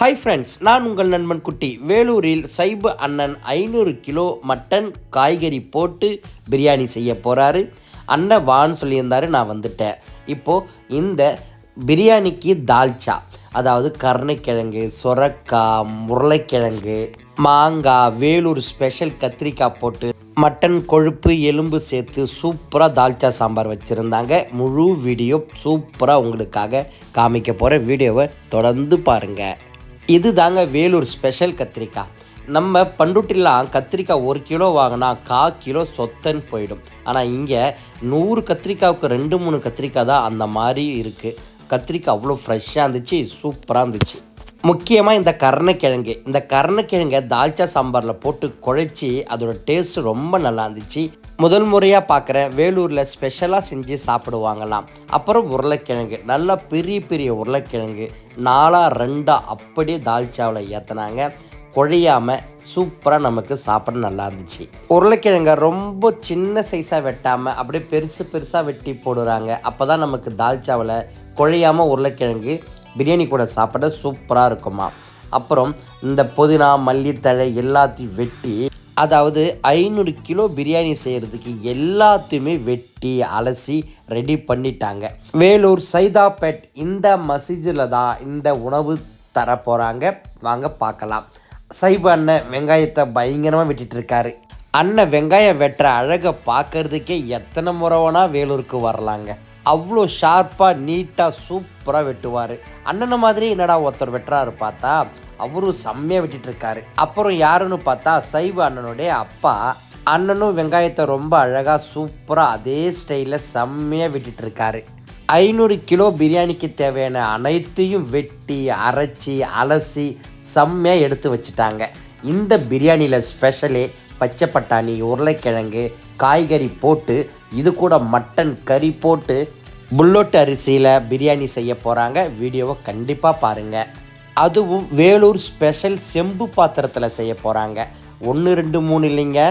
Hi friends நான் உங்கள் நண்பன் குட்டி. வேலூரில் சைபு அண்ணன் ஐநூறு கிலோ மட்டன் காய்கறி போட்டு பிரியாணி செய்ய போகிறாரு அண்ணன் வான்னு சொல்லியிருந்தாரு நான் வந்துட்டேன். இப்போது இந்த பிரியாணிக்கு தால்ச்சா அதாவது கருணைக்கிழங்கு சொரக்காய் உருளைக்கிழங்கு மாங்காய் வேலூர் ஸ்பெஷல் கத்திரிக்காய் போட்டு மட்டன் கொழுப்பு எலும்பு சேர்த்து சூப்பராக தால்ச்சா சாம்பார் வச்சுருந்தாங்க. முழு வீடியோ சூப்பராக உங்களுக்காக காமிக்க போகிற வீடியோவை தொடர்ந்து பாருங்கள் இது தாங்க வேலூர் ஸ்பெஷல் கத்திரிக்காய் நம்ம பண்டுட்டிலாம் கத்திரிக்காய் ஒரு கிலோ வாங்கினா கா கிலோ சொத்தன்னு போயிடும். ஆனால் இங்கே நூறு கத்திரிக்காவுக்கு ரெண்டு மூணு கத்திரிக்காய் தான் அந்த மாதிரி இருக்குது கத்திரிக்காய் அவ்வளோ ஃப்ரெஷ்ஷாக இருந்துச்சு சூப்பராக இருந்துச்சு. முக்கியமாக இந்த கருணக்கிழங்கு. இந்த கருணக்கிழங்கை தால்ச்சா சாம்பாரில் போட்டு குழைச்சி அதோட டேஸ்ட் ரொம்ப நல்லா இருந்துச்சு. முதல் முறையாக பார்க்குற வேலூரில் ஸ்பெஷலாக செஞ்சு சாப்பிடுவாங்களாம். அப்புறம் உருளைக்கிழங்கு. நல்லா பெரிய பெரிய உருளைக்கிழங்கு. நாலாக ரெண்டாக அப்படியே தால்ச்சாவில் ஏற்றினாங்க குழையாமல் சூப்பராக நமக்கு சாப்பிட நல்லா இருந்துச்சு. உருளைக்கிழங்க ரொம்ப சின்ன சைஸாக வெட்டாமல் அப்படியே பெருசு பெருசாக வெட்டி போடுறாங்க. அப்போ தான் நமக்கு தால்ச்சாவில் குழையாமல் உருளைக்கிழங்கு பிரியாணி கூட சாப்பிட சூப்பராக இருக்குமா? அப்புறம் இந்த புதினா மல்லித்தழை எல்லாத்தையும் வெட்டி அதாவது ஐநூறு கிலோ பிரியாணி செய்கிறதுக்கு எல்லாத்தையுமே வெட்டி அலசி ரெடி பண்ணிட்டாங்க. வேலூர் சைதாப்பேட் இந்த மசிஜில் தான் இந்த உணவு தர போகிறாங்க வாங்க பார்க்கலாம். சைப அண்ணன் வெங்காயத்தை பயங்கரமாக வெட்டிட்டு இருக்காரு அண்ணன் வெங்காயம் வெட்டுற அழகை பார்க்கறதுக்கே எத்தனை முறை வேணா வேலூருக்கு வரலாங்க. அவ்வளோ ஷார்ப்பாக நீட்டாக சூப்பராக வெட்டுவார். அண்ணனை மாதிரி என்னடா ஒருத்தர் வெட்டுறாரு பார்த்தா அவரும் செம்மையாக வெட்டிட்டுருக்காரு. அப்புறம் யாருன்னு பார்த்தா சைவ அண்ணனுடைய அப்பா. அண்ணனும் வெங்காயத்தை ரொம்ப அழகாக சூப்பராக அதே ஸ்டைலில் செம்மையாக விட்டுட்டுருக்காரு. ஐநூறு கிலோ பிரியாணிக்கு தேவையான அனைத்தையும் வெட்டி அரைச்சி அலசி செம்மையாக எடுத்து வச்சுட்டாங்க. இந்த பிரியாணியில் ஸ்பெஷலே பச்சை பட்டாணி உருளைக்கிழங்கு காய்கறி போட்டு இது கூட மட்டன் கறி போட்டு புல்லோட்டு அரிசியில் பிரியாணி செய்ய போகிறாங்க வீடியோவை கண்டிப்பாக பாருங்கள் அதுவும் வேலூர் ஸ்பெஷல் செம்பு பாத்திரத்தில் செய்ய போகிறாங்க ஒன்று ரெண்டு மூணு இல்லைங்க.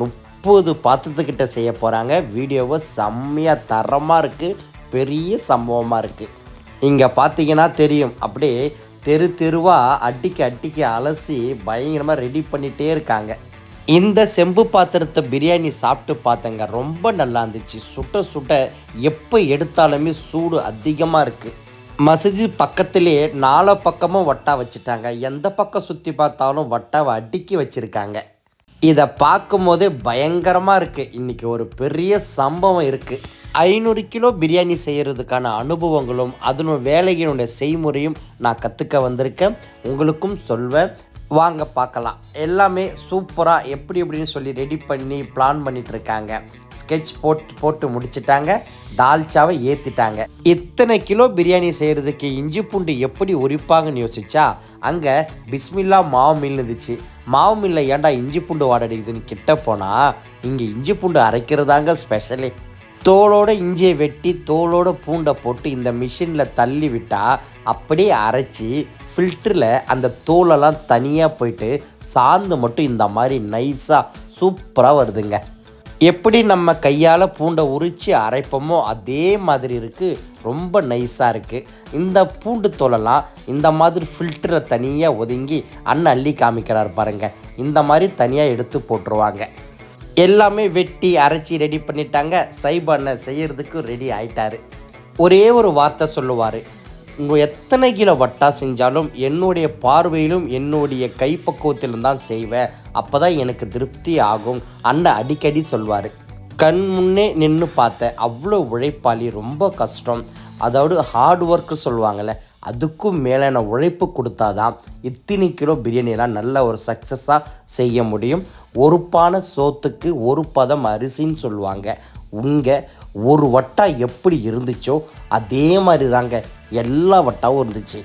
முப்பது பாத்திரத்துக்கிட்ட செய்ய போகிறாங்க வீடியோவை செம்மையாக தரமாக இருக்குது பெரிய சம்பவமாக இருக்குது இங்கே பார்த்தீங்கன்னா தெரியும். அப்படியே தெரு தெருவாக அட்டிக்கு அட்டிக்கு அலசி பயங்கரமாக ரெடி பண்ணிகிட்டே இருக்காங்க. இந்த செம்பு பாத்திரத்தை பிரியாணி சாப்பிட்டு பார்த்தேங்க. ரொம்ப நல்லா இருந்துச்சு. சுட்ட சுட்ட எப்போ எடுத்தாலுமே சூடு அதிகமாக இருக்குது மசிஜி பக்கத்திலே நாலா பக்கமும் வட்டா வச்சுட்டாங்க. எந்த பக்கம் சுற்றி பார்த்தாலும் வட்டாவை அடுக்கி வச்சுருக்காங்க. இதை பார்க்கும் போதே பயங்கரமாக இருக்குது இன்றைக்கி ஒரு பெரிய சம்பவம் இருக்குது ஐநூறு கிலோ பிரியாணி செய்கிறதுக்கான அனுபவங்களும் அதனுடைய வேலையினுடைய செய்முறையும் நான் கற்றுக்க வந்திருக்கேன். உங்களுக்கும் சொல்வேன். வாங்க பார்க்கலாம். எல்லாமே சூப்பராக எப்படி எப்படின்னு சொல்லி ரெடி பண்ணி பிளான் பண்ணிகிட்ருக்காங்க ஸ்கெட்ச் போட்டு போட்டு முடிச்சிட்டாங்க. தால்ச்சாவை ஏற்றிட்டாங்க இத்தனை கிலோ பிரியாணி செய்கிறதுக்கு இஞ்சி பூண்டு எப்படி உரிப்பாங்கன்னு யோசிச்சா அங்கே பிஸ்மில்லா மாவு மில் இருந்துச்சு. மாவு மில்ல ஏன்டா இஞ்சி பூண்டு வாடடிக்குதுன்னு கிட்ட போனால் இங்கே இஞ்சி பூண்டு அரைக்கிறதாங்க ஸ்பெஷலே தோலோட இஞ்சியை வெட்டி தோலோட பூண்டை போட்டு இந்த மிஷினில் தள்ளி விட்டால் அப்படியே அரைச்சி ஃபில்டரில் அந்த தோலெல்லாம் தனியாக போயிட்டு சாந்து மட்டும் இந்த மாதிரி நைஸாக சூப்பராக வருதுங்க. எப்படி நம்ம கையால் பூண்டை உரித்து அரைப்போமோ அதே மாதிரி இருக்குது ரொம்ப நைஸாக இருக்குது இந்த பூண்டு தோலெல்லாம் இந்த மாதிரி ஃபில்டரை தனியாக ஒதுங்கி அண்ணன் அள்ளி காமிக்கிறார் பாருங்கள் இந்த மாதிரி தனியாக எடுத்து போட்டுருவாங்க. எல்லாமே வெட்டி அரைச்சி ரெடி பண்ணிட்டாங்க. சைபண்ணை செய்கிறதுக்கு ரெடி ஆயிட்டாரு. ஒரே ஒரு வார்த்தை சொல்லுவார். உங்கள் எத்தனை கிலோ வட்டா செஞ்சாலும் என்னுடைய பார்வையிலும் என்னுடைய கைப்பக்குவத்திலும் தான் செய்வேன் அப்போ தான் எனக்கு திருப்தி ஆகும். அண்ணன் அடிக்கடி சொல்வார். கண் முன்னே நின்று பார்த்தேன் அவ்வளோ உழைப்பாளி ரொம்ப கஷ்டம். அதாவது ஹார்ட் ஒர்க்கு சொல்லுவாங்கள்ல அதுக்கும் மேலான உழைப்பு கொடுத்தாதான் இத்தனை கிலோ பிரியாணியெல்லாம் நல்ல ஒரு சக்ஸஸாக செய்ய முடியும். ஒரு பானை சோத்துக்கு ஒரு பதம் அரிசின்னு சொல்லுவாங்க. உங்கள் ஒரு வட்டா எப்படி இருந்துச்சோ அதே மாதிரி தாங்க எல்லா வட்டாவும் இருந்துச்சு.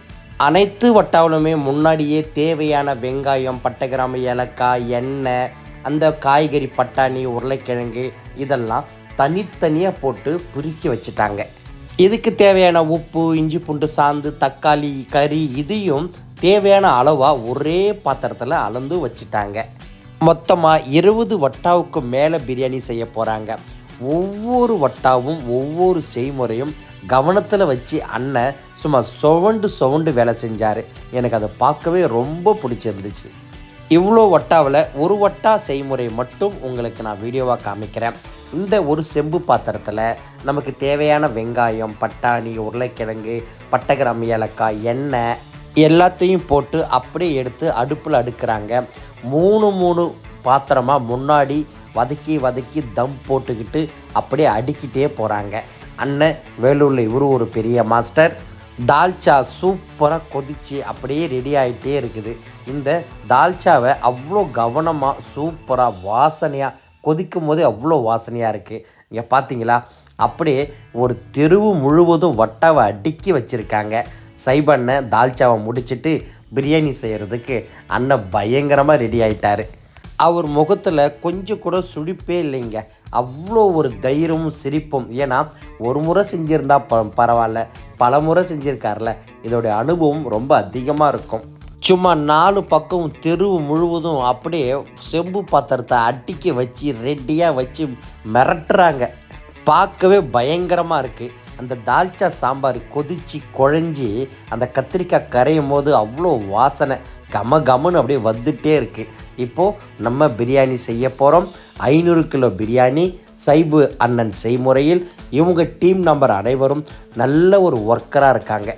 அனைத்து வட்டாவிலுமே முன்னாடியே தேவையான வெங்காயம் பட்டை கிராம்பு ஏலக்காய் எண்ணெய் அந்த காய்கறி பட்டாணி உருளைக்கிழங்கு இதெல்லாம் தனித்தனியாக போட்டு பிரித்து வச்சுட்டாங்க. இதுக்கு தேவையான உப்பு இஞ்சி பூண்டு சாந்து தக்காளி கறி இதையும் தேவையான அளவாக ஒரே பாத்திரத்தில் அளந்து வச்சுட்டாங்க. மொத்தமாக இருபது வட்டாவுக்கு மேலே பிரியாணி செய்ய போகிறாங்க ஒவ்வொரு வட்டாவும் ஒவ்வொரு செய்முறையும் கவனத்தில் வச்சு அண்ணன் சும்மா சுவண்டு சுவண்டு வேலை செஞ்சார். எனக்கு அதை பார்க்கவே ரொம்ப பிடிச்சிருந்துச்சு. இவ்வளோ வட்டாவில் ஒரு வட்டா செய்முறை மட்டும் உங்களுக்கு நான் வீடியோவாக காமிக்கிறேன். இந்த ஒரு செம்பு பாத்திரத்தில் நமக்கு தேவையான வெங்காயம் பட்டாணி உருளைக்கிழங்கு பட்டகிராம் ஏலக்காய் எண்ணெய் எல்லாத்தையும் போட்டு அப்படியே எடுத்து அடுப்பில் அடுக்கிறாங்க. மூணு மூணு பாத்திரமாக முன்னாடி வதக்கி வதக்கி தம் போட்டுக்கிட்டு அப்படியே அடுக்கிட்டே போகிறாங்க அண்ணன் வேலூரில் இவரு ஒரு பெரிய மாஸ்டர். தால்ச்சா சூப்பராக கொதிச்சு அப்படியே ரெடி ஆகிட்டே இருக்குது. இந்த தால்ச்சாவை அவ்வளோ கவனமாக சூப்பராக வாசனையாக கொதிக்கும் போதே அவ்வளோ வாசனையாக இருக்குது இங்கே பார்த்தீங்களா அப்படியே ஒரு தெருவு முழுவதும் வட்டாவை அடுக்கி வச்சுருக்காங்க. சைபண்ணை தால்ச்சாவை முடிச்சிட்டு பிரியாணி செய்கிறதுக்கு அண்ணன் பயங்கரமாக ரெடி ஆயிட்டாரு. அவர் முகத்தில் கொஞ்சம் கூட சுழிப்பே இல்லைங்க. அவ்வளோ ஒரு தைரியமும் சிரிப்பும். ஏன்னா ஒரு முறை செஞ்சுருந்தா ப பரவாயில்ல பல முறை செஞ்சுருக்கார்ல. இதோடைய அனுபவம் ரொம்ப அதிகமாக இருக்கும். சும்மா நாலு பக்கம் தெருவு முழுவதும் அப்படியே செம்பு பாத்திரத்தை அட்டிக்க வச்சு ரெடியாக வச்சு மிரட்டுறாங்க. பார்க்கவே பயங்கரமாக இருக்குது அந்த தால்ச்சா சாம்பார் கொதிச்சு குழஞ்சி அந்த கத்திரிக்காய் கரையும் போது அவ்வளோ வாசனை. கம கமன்னு அப்படியே வந்துட்டே இருக்குது இப்போது நம்ம பிரியாணி செய்ய போகிறோம் ஐநூறு கிலோ பிரியாணி சைபு அண்ணன் செய்முறையில் இவங்க டீம் நம்பர் அனைவரும் நல்ல ஒரு ஒர்க்கராக இருக்காங்க.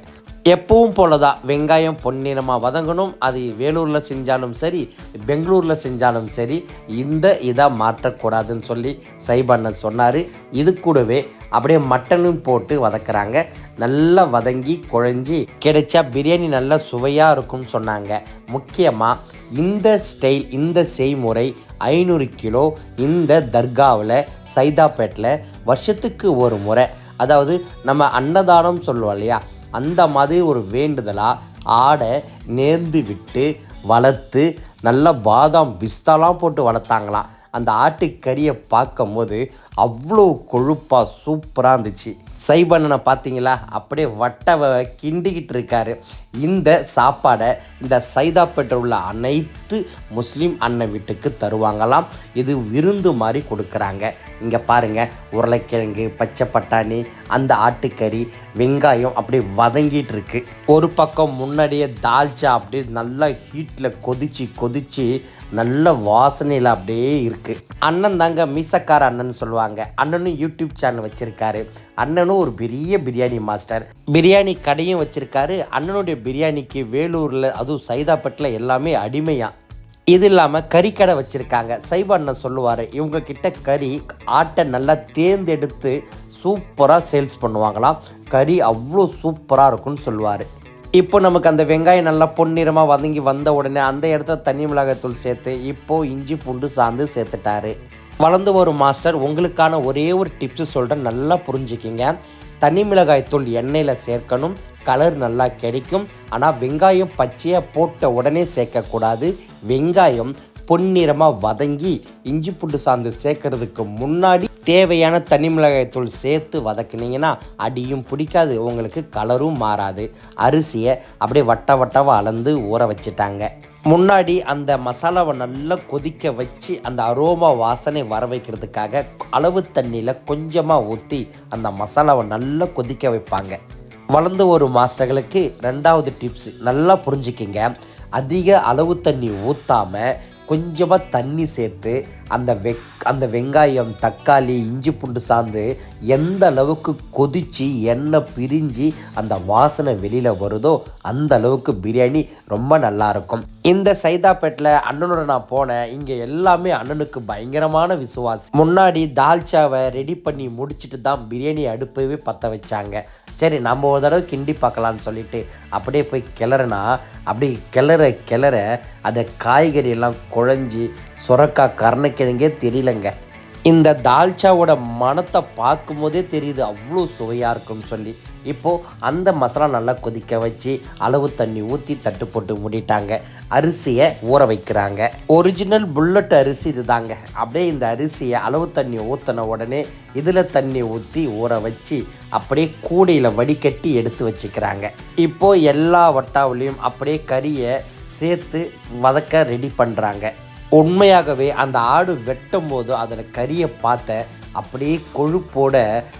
எப்பவும் போல தான் வெங்காயம் பொன்னிறமாக வதங்கணும். அது வேலூரில் செஞ்சாலும் சரி பெங்களூரில் செஞ்சாலும் சரி இந்த இதாக மாற்றக்கூடாதுன்னு சொல்லி சைபண்ணன் சொன்னார். இது கூடவே அப்படியே மட்டனும் போட்டு வதக்குறாங்க. நல்லா வதங்கி குழஞ்சி கிடைச்சா பிரியாணி நல்லா சுவையாக இருக்கும்னு சொன்னாங்க. முக்கியமாக இந்த ஸ்டைல் இந்த செய்முறை ஐநூறு கிலோ இந்த தர்காவில் சைதாப்பேட்டில் வருஷத்துக்கு ஒரு முறை. அதாவது நம்ம அன்னதானம் சொல்லுவோம் இல்லையா? அந்த மாதிரி ஒரு வேண்டுதலாக ஆடை நேர்ந்து விட்டு வளர்த்து நல்லா பாதாம் பிஸ்தாலாம் போட்டு வளர்த்தாங்களாம் அந்த ஆட்டுக்கறியை பார்க்கும்போது அவ்வளோ கொழுப்பாக சூப்பராக இருந்துச்சு. சைபண்ணனை பார்த்தீங்களா? அப்படியே வட்டவை கிண்டிக்கிட்டு இருக்காரு. இந்த சாப்பாடை இந்த சைதாப்பேட்டை உள்ள அனைத்து முஸ்லீம் அண்ணன் வீட்டுக்கு தருவாங்களாம். இது விருந்து மாதிரி கொடுக்குறாங்க. இங்கே பாருங்கள் உருளைக்கிழங்கு பச்சை பட்டாணி அந்த ஆட்டுக்கறி வெங்காயம் அப்படியே வதங்கிட்டு இருக்கு. ஒரு பக்கம் முன்னாடியே தால்ச்சா அப்படியே நல்லா ஹீட்டில் கொதிச்சு கொதிச்சு நல்ல வாசனையில் அப்படியே இருக்குது அண்ணன் தாங்க மீசக்கார அண்ணன் சொல்லுவாங்க. அண்ணனும் யூடியூப் சேனல் வச்சுருக்காரு. அண்ணனும் ஒரு பெரிய பிரியாணி மாஸ்டர் பிரியாணி கடையும் வச்சுருக்காரு. அண்ணனுடைய பிரியாணிக்கு வேலூரில் அதுவும் சைதாப்பேட்டில் எல்லாமே அடிமையாக இது இல்லாமல் கறிக்கடை வச்சுருக்காங்க. சைப அண்ணன் சொல்லுவார் இவங்க கிட்ட கறி ஆட்டை நல்லா தேர்ந்தெடுத்து சூப்பராக சேல்ஸ் பண்ணுவாங்களாம். கறி அவ்வளோ சூப்பராக இருக்கும்னு சொல்லுவார். இப்போ நமக்கு அந்த வெங்காயம் நல்லா பொன்னிறமாக வதங்கி வந்த உடனே அந்த இடத்துல தண்ணி மிளகாய்த்தூள் சேர்த்து இப்போது இஞ்சி பூண்டு சாந்து சேர்த்துட்டாரு. வளர்ந்து வரும் மாஸ்டர் உங்களுக்கான ஒரே ஒரு டிப்ஸு சொல்கிறேன் நல்லா புரிஞ்சுக்கிங்க. தனி மிளகாய்த்தூள் எண்ணெயில் சேர்க்கணும். கலர் நல்லா கிடைக்கும். ஆனால் வெங்காயம் பச்சையாக போட்ட உடனே சேர்க்கக்கூடாது. வெங்காயம் பொன்னிறமாக வதங்கி இஞ்சி புட்டு சாந்து சேர்க்கறதுக்கு முன்னாடி தேவையான தனி மிளகாய்த்தூள் சேர்த்து வதக்குனீங்கன்னா அடியும் பிடிக்காது. உங்களுக்கு கலரும் மாறாது. அரிசியை அப்படியே வட்ட வட்டவாக அளந்து ஊற வச்சுட்டாங்க. முன்னாடி அந்த மசாலாவை நல்லா கொதிக்க வச்சு அந்த அரோமா வாசனை வர வைக்கிறதுக்காக அளவு தண்ணியில் கொஞ்சமாக ஊற்றி அந்த மசாலாவை நல்லா கொதிக்க வைப்பாங்க. வளர்ந்து வரும் மாஸ்டர்களுக்கு ரெண்டாவது டிப்ஸ் நல்லா புரிஞ்சுக்கிங்க. அதிக அளவு தண்ணி ஊற்றாமல் கொஞ்சமாக தண்ணி சேர்த்து அந்த வெக் அந்த வெங்காயம் தக்காளி இஞ்சி பூண்டு சார்ந்து எந்த அளவுக்கு கொதித்து எண்ணெய் பிரிஞ்சு அந்த வாசனை வெளியில் வருதோ அந்த அளவுக்கு பிரியாணி ரொம்ப நல்லாயிருக்கும் இந்த சைதாப்பேட்டில் அண்ணனோட நான் போனேன். இங்கே எல்லாமே அண்ணனுக்கு பயங்கரமான விசுவாசம் முன்னாடி தால்ச்சாவை ரெடி பண்ணி முடிச்சுட்டு தான் பிரியாணி அடுப்பவே பற்ற வச்சாங்க. சரி நம்ம ஒரு தடவை கிண்டி பார்க்கலான்னு சொல்லிட்டு அப்படியே போய் கிளறுனா அப்படி கிளற கிளற அந்த காய்கறி எல்லாம் குழஞ்சி சுரக்கா கருணக்கிழங்கே தெரியலங்க. இந்த தால்ச்சாவோட மணத்தை பார்க்கும்போதே தெரியுது அவ்வளோ சுவையாக இருக்கும்னு சொல்லி. இப்போது அந்த மசாலா நல்லா கொதிக்க வச்சு அளவு தண்ணி ஊற்றி தட்டு போட்டு மூடிட்டாங்க. அரிசியை ஊற வைக்கிறாங்க. ஒரிஜினல் புல்லட் அரிசி இதுதாங்க. அப்படியே இந்த அரிசியை அளவு தண்ணி ஊற்றின உடனே இதில் தண்ணி ஊற்றி ஊற வச்சு அப்படியே கூடையில் வடிகட்டி எடுத்து வச்சுக்கிறாங்க. இப்போது எல்லா வட்டாவிலையும் அப்படியே கறியை சேர்த்து வதக்க ரெடி பண்ணுறாங்க உண்மையாகவே அந்த ஆடு வெட்டும் போது அதில் கறியை பார்த்த அப்படியே கொழுப்போட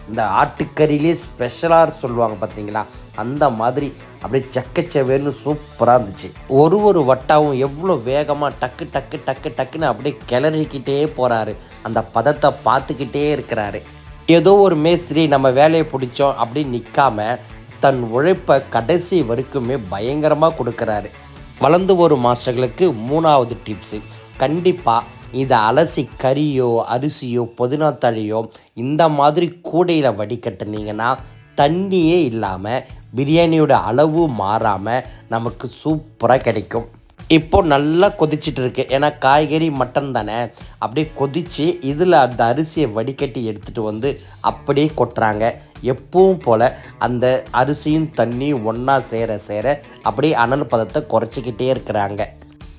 இந்த ஆட்டுக்கறியிலே ஸ்பெஷலாக சொல்லுவாங்க பார்த்தீங்களா? அந்த மாதிரி அப்படியே செக்கச்சவேன்னு சூப்பராக இருந்துச்சு. ஒரு ஒரு வட்டாவும் எவ்வளோ வேகமாக டக்கு டக்கு டக்கு டக்குன்னு அப்படியே கிளறிக்கிட்டே போகிறாரு அந்த பதத்தை பார்த்துக்கிட்டே இருக்கிறாரு. ஏதோ ஒரு மேஸ்திரி நம்ம வேலையை பிடிச்சோம் அப்படின்னு நிற்காம தன் உழைப்பை கடைசி வரைக்குமே பயங்கரமாக கொடுக்குறாரு. வளர்ந்து வரும் மாஸ்டர்களுக்கு மூணாவது டிப்ஸு கண்டிப்பாக இதை அலசி கறியோ அரிசியோ புதினா தழையோ இந்த மாதிரி கூடையில் வடிகட்டுனீங்கன்னா தண்ணியே இல்லாமல் பிரியாணியோட அளவு மாறாமல் நமக்கு சூப்பராக கிடைக்கும். இப்போது நல்லா கொதிச்சிட்டு இருக்கு. ஏன்னா காய்கறி மட்டன் தானே. அப்படியே கொதித்து இதில் அந்த அரிசியை வடிகட்டி எடுத்துகிட்டு வந்து அப்படியே கொட்டுறாங்க. எப்பவும் போல் அந்த அரிசியும் தண்ணியும் ஒன்றா சேர சேர அப்படியே அனல் பதத்தை குறைச்சிக்கிட்டே இருக்கிறாங்க.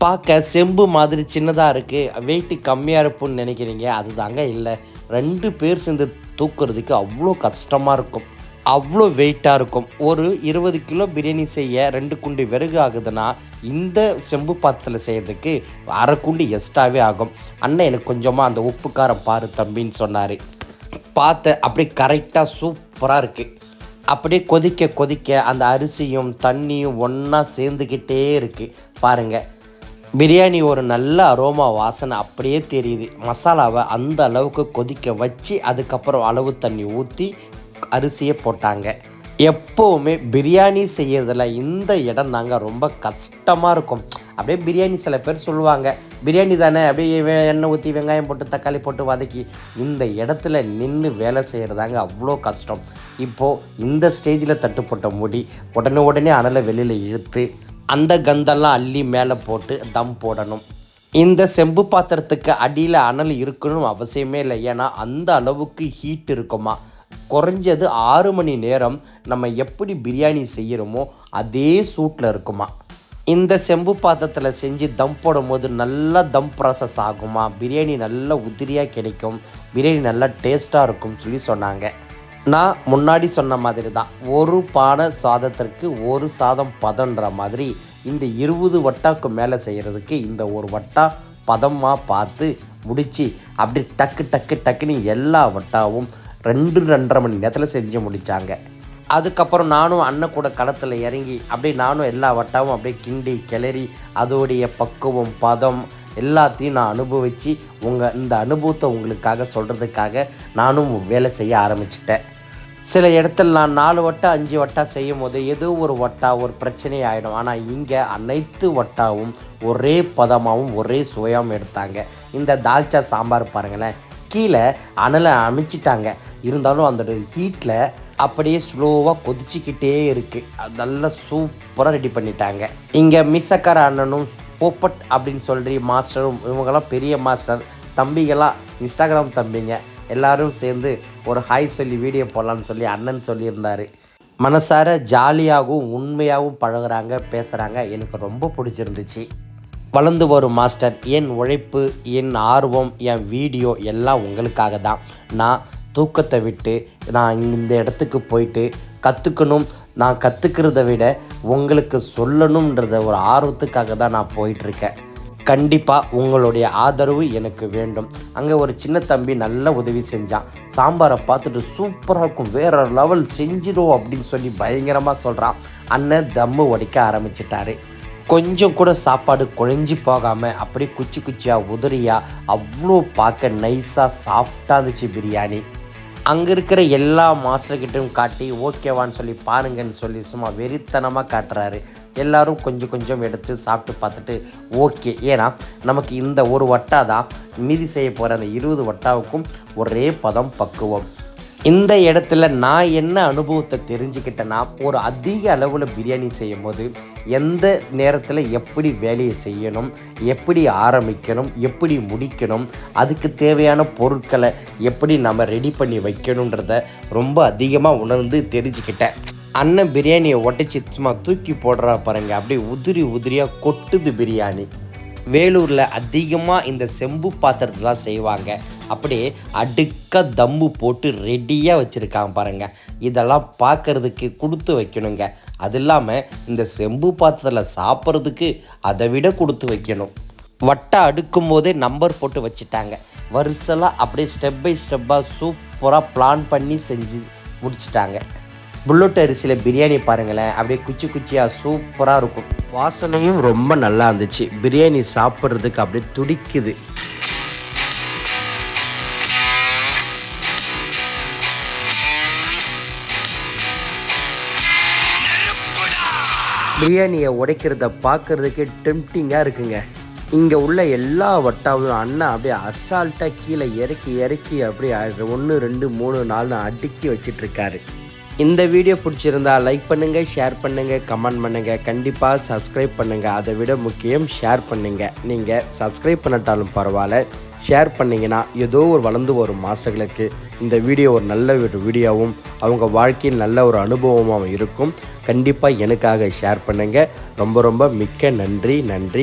பார்க்க செம்பு மாதிரி சின்னதாக இருக்குது வெயிட்டு கம்மியாக இருப்புன்னு நினைக்கிறீங்க? அதுதாங்க இல்லை. ரெண்டு பேர் சேர்ந்து தூக்குறதுக்கு அவ்வளோ கஷ்டமாக இருக்கும். அவ்வளோ வெயிட்டாக இருக்கும். ஒரு இருபது கிலோ பிரியாணி செய்ய ரெண்டு குண்டு விறகு ஆகுதுன்னா இந்த செம்பு பாத்திரத்தில் செய்கிறதுக்கு அரை குண்டு எக்ஸ்ட்ராவே ஆகும். அண்ணன் எனக்கு கொஞ்சமாக அந்த உப்பு காரம் பாரு தம்பின்னு சொன்னார். பார்த்த அப்படியே கரெக்டாக சூப்பராக இருக்குது அப்படியே கொதிக்க கொதிக்க அந்த அரிசியும் தண்ணியும் ஒன்றா சேர்ந்துக்கிட்டே இருக்குது பாருங்கள் பிரியாணி ஒரு நல்ல அரோமா வாசனை அப்படியே தெரியுது. மசாலாவை அந்த அளவுக்கு கொதிக்க வச்சு அதுக்கப்புறம் அளவு தண்ணி ஊற்றி அரிசியை போட்டாங்க. எப்போவுமே பிரியாணி செய்யறதுல இந்த இடம் நாங்கள் ரொம்ப கஷ்டமாக இருக்கும். அப்படியே பிரியாணி சில பேர் சொல்லுவாங்க பிரியாணி தானே அப்படியே எண்ணெய் ஊற்றி வெங்காயம் போட்டு தக்காளி போட்டு வதக்கி. இந்த இடத்துல நின்று வேலை செய்கிறதாங்க அவ்வளோ கஷ்டம். இப்போது இந்த ஸ்டேஜில் தட்டு போட்ட முடி உடனே உடனே அனலை வெளியில் இழுத்து அந்த கந்தெல்லாம் அள்ளி மேலே போட்டு தம் போடணும். இந்த செம்பு பாத்திரத்துக்கு அடியில் அனல் இருக்கணும் அவசியமே இல்லை. ஏன்னா அந்த அளவுக்கு ஹீட் இருக்குமா? குறைஞ்சது ஆறு மணி நேரம் நம்ம எப்படி பிரியாணி செய்கிறோமோ அதே சூட்டில் இருக்குமா? இந்த செம்பு பாத்திரத்தில் செஞ்சு தம் போடும்போது நல்லா தம் ப்ராசஸ் ஆகுமா? பிரியாணி நல்லா உதிரியாக கிடைக்கும். பிரியாணி நல்லா டேஸ்ட்டாக இருக்கும்னு சொல்லி சொன்னாங்க. நான் முன்னாடி சொன்ன மாதிரி தான் ஒரு பானை சாதத்திற்கு ஒரு சாதம் பதன்ற மாதிரி இந்த இருபது வட்டாக்கு மேலே செய்கிறதுக்கு இந்த ஒரு வட்டா பதமாக பார்த்து முடித்து அப்படி டக்கு டக்கு டக்குன்னு எல்லா வட்டாவும் ரெண்டு ரெண்டரை மணி நேரத்தில் செஞ்சு முடித்தாங்க அதுக்கப்புறம் நானும் அண்ணன் கூட களத்தில் இறங்கி அப்படியே நானும் எல்லா வட்டாவும் அப்படியே கிண்டி கிளறி அதோடைய பக்குவம் பதம் எல்லாத்தையும் நான் அனுபவித்து உங்கள் இந்த அனுபவத்தை உங்களுக்காக சொல்கிறதுக்காக நானும் வேலை செய்ய ஆரம்பிச்சிட்டேன். சில இடத்துல நான் நாலு வட்டா அஞ்சு வட்டா செய்யும் போது ஏதோ ஒரு வட்டா ஒரு பிரச்சனை ஆகிடும் ஆனால் இங்கே அனைத்து வட்டாவும் ஒரே பதமாகவும் ஒரே சுவையாகவும் எடுத்தாங்க. இந்த தால்ச்சா சாம்பார் பாருங்களேன். கீழே அனலை அமைச்சிட்டாங்க. இருந்தாலும் அந்த ஹீட்டில் அப்படியே ஸ்லோவாக கொதிச்சிக்கிட்டே இருக்குது நல்லா சூப்பராக ரெடி பண்ணிட்டாங்க. இங்கே மிஸ்ஸக்கார அண்ணனும் போப்பட் அப்படின்னு சொல்லி மாஸ்டரும் இவங்கெல்லாம் பெரிய மாஸ்டர் தம்பிகளாம் இன்ஸ்டாகிராம் தம்பிங்க. எல்லாரும் சேர்ந்து ஒரு ஹாய் சொல்லி வீடியோ போடலான்னு சொல்லி அண்ணன் சொல்லியிருந்தார். மனசார ஜாலியாகவும் உண்மையாகவும் பழகுறாங்க பேசுகிறாங்க எனக்கு ரொம்ப பிடிச்சிருந்துச்சு. வளர்ந்து வரும் மாஸ்டர் என் உழைப்பு என் ஆர்வம் என் வீடியோ எல்லாம் உங்களுக்காக தான். நான் தூக்கத்தை விட்டு நான் இந்த இடத்துக்கு போயிட்டு கற்றுக்கணும் நான் கற்றுக்கிறத விட உங்களுக்கு சொல்லணுன்றத ஒரு ஆர்வத்துக்காக தான் நான் போயிட்டுருக்கேன் கண்டிப்பாக உங்களுடைய ஆதரவு எனக்கு வேண்டும். அங்கே ஒரு சின்ன தம்பி நல்ல உதவி செஞ்சான். சாம்பாரை பார்த்துட்டு சூப்பராக இருக்கும். வேற லெவல் செஞ்சிடும் அப்படின்னு சொல்லி பயங்கரமாக சொல்கிறான் அண்ணன் தம்மு உடைக்க ஆரம்பிச்சிட்டாரு. கொஞ்சம் கூட சாப்பாடு குழஞ்சி போகாமல் அப்படியே குச்சி குச்சியாக உதிரியாக அவ்வளோ பார்க்க நைஸாக சாஃப்டாக இருந்துச்சு பிரியாணி. அங்கே இருக்கிற எல்லா மாஸ்டர்கிட்டையும் காட்டி ஓகேவான்னு சொல்லி பாருங்கன்னு சொல்லி சும்மா வெறித்தனமாக காட்டுறாரு. எல்லாரும் கொஞ்சம் கொஞ்சம் எடுத்து சாப்பிட்டு பார்த்துட்டு ஓகே ஏன்னா நமக்கு இந்த ஒரு வட்டா தான் மீதி செய்ய போகிற அந்த இருபது வட்டாவுக்கும் ஒரே பதம் பக்குவம். இந்த இடத்துல நான் என்ன அனுபவத்தை தெரிஞ்சுக்கிட்டேன்னா ஒரு அதிக அளவில் பிரியாணி செய்யும் போது எந்த நேரத்தில் எப்படி வேலையை செய்யணும் எப்படி ஆரம்பிக்கணும் எப்படி முடிக்கணும் அதுக்கு தேவையான பொருட்களை எப்படி நம்ம ரெடி பண்ணி வைக்கணுன்றத ரொம்ப அதிகமாக உணர்ந்து தெரிஞ்சுக்கிட்டேன். அண்ணன் பிரியாணியை ஒட்டச்சி சும்மா தூக்கி போடுறா பாருங்க அப்படியே உதிரி உதிரியாக கொட்டுது பிரியாணி. வேலூரில் அதிகமாக இந்த செம்பு பாத்திரத்தை தான் செய்வாங்க. அப்படியே அடுக்க தம்மு போட்டு ரெடியாக வச்சுருக்காங்க பாருங்கள் இதெல்லாம் பார்க்கறதுக்கு கொடுத்து வைக்கணுங்க. அது இல்லாமல் இந்த செம்பு பாத்திரத்தில் சாப்பிட்றதுக்கு அதை விட கொடுத்து வைக்கணும். வட்டை அடுக்கும் போதே நம்பர் போட்டு வச்சுட்டாங்க. வரிசலாக அப்படியே ஸ்டெப் பை ஸ்டெப்பாக சூப்பராக பிளான் பண்ணி செஞ்சு முடிச்சிட்டாங்க. புல்லட் அரிசியில் பிரியாணி பாருங்களேன். அப்படியே குச்சி குச்சியாக சூப்பராக இருக்கும். வாசனையும் ரொம்ப நல்லா இருந்துச்சு. பிரியாணி சாப்பிட்றதுக்கு அப்படியே துடிக்குது. பிரியாணியை உடைக்கிறத பார்க்கறதுக்கு டெம்டிங்காக இருக்குங்க. இங்கே உள்ள எல்லா வட்டாவும் அண்ணா அப்படியே அசால்ட்டாக கீழே இறக்கி இறக்கி அப்படியே ஒன்று ரெண்டு மூணு நாலு அடுக்கி வச்சிட்ருக்காரு இந்த வீடியோ பிடிச்சிருந்தா லைக் பண்ணுங்கள் ஷேர் பண்ணுங்கள் கமெண்ட் பண்ணுங்கள் கண்டிப்பாக சப்ஸ்கிரைப் பண்ணுங்கள் அதை விட முக்கியம் ஷேர் பண்ணுங்கள் நீங்கள் சப்ஸ்கிரைப் பண்ணட்டாலும் பரவாயில்ல. ஷேர் பண்ணிங்கன்னா ஏதோ ஒரு வளர்ந்து வரும் மாசங்களுக்கு இந்த வீடியோ ஒரு நல்ல ஒரு வீடியோவும் அவங்க வாழ்க்கையில் நல்ல ஒரு அனுபவமாகவும் இருக்கும். கண்டிப்பாக எனக்காக ஷேர் பண்ணுங்கள் ரொம்ப ரொம்ப மிக்க நன்றி நன்றி.